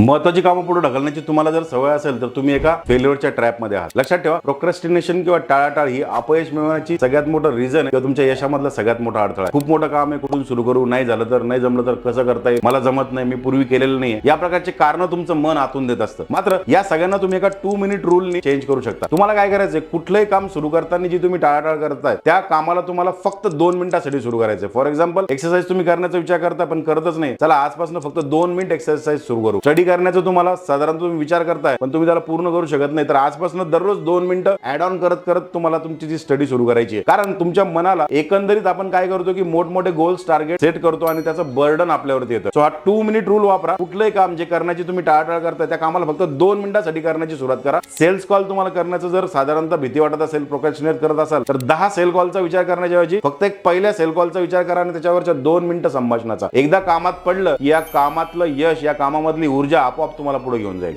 महत्वाची कामं पुढे ढकलण्याची तुम्हाला जर सवय असेल तर तुम्ही एका फेल्युअरच्या ट्रॅपमध्ये आहात. लक्षात ठेवा प्रोक्रस्टिनेशन किंवा टाळाटाळ ही अपयश मिळवण्याची सगळ्यात मोठं रिझन किंवा तुमच्या यशामधला सगळ्यात मोठा अडथळा आहे. खूप मोठं काम आहे कुठून सुरू करू नाही झालं तर नाही जमलं तर कसं करता येईल मला जमत नाही मी पूर्वी केलेलं नाही या प्रकारचे कारण तुमचं मन आतून देत असतं. मात्र या सगळ्यांना तुम्ही एका टू मिनिट रूलनी चेंज करू शकता. तुम्हाला काय करायचंय कुठलंही काम सुरू करताना जी तुम्ही टाळाटाळ करताय त्या कामाला तुम्हाला फक्त दोन मिनिटासाठी सुरू करायचंय फॉर एक्झाम्पल एक्सरसाइज तुम्ही करण्याचा विचार करता पण करतच नाही. चला आजपासून फक्त दोन मिनिट एक्सरसाइज सुरू करू. स्टडी करण्याचा तुम्हाला साधारण तुम्ही विचार करताय पण तुम्ही त्याला पूर्ण करू शकत नाही. तर आजपासून दररोज दोन मिनिटं ऍड ऑन करत करत तुम्हाला तुमची जी स्टडी सुरू करायची आहे. कारण तुमच्या मनाला एकंदरीत आपण काय करतो की मोठमोठे गोल्स टार्गेट सेट करतो आणि त्याचं बर्डन आपल्यावरती येतं. सो हा टू मिनिट रूल वापरा. कुठलंही काम जे करण्याची तुम्ही टाळाटाळ करताय त्या कामाला फक्त दोन मिनिटासाठी करण्याची सुरुवात करा. सेल्स कॉल तुम्हाला करण्याचं जर साधारणतः भीती वाटत असेल प्रोकॅशनेट करत असाल तर दहा सेल कॉलचा विचार करण्याच्या ऐवजी फक्त एक पहिल्या सेल कॉलचा विचार करा आणि त्याच्यावरच्या दोन मिनिटं संभाषणाचा. एकदा कामात पडलं या कामातलं यश या कामामधली ऊर्जा ऊर्जा आपोआप तुम्हाला पुढे घेऊन जाईल.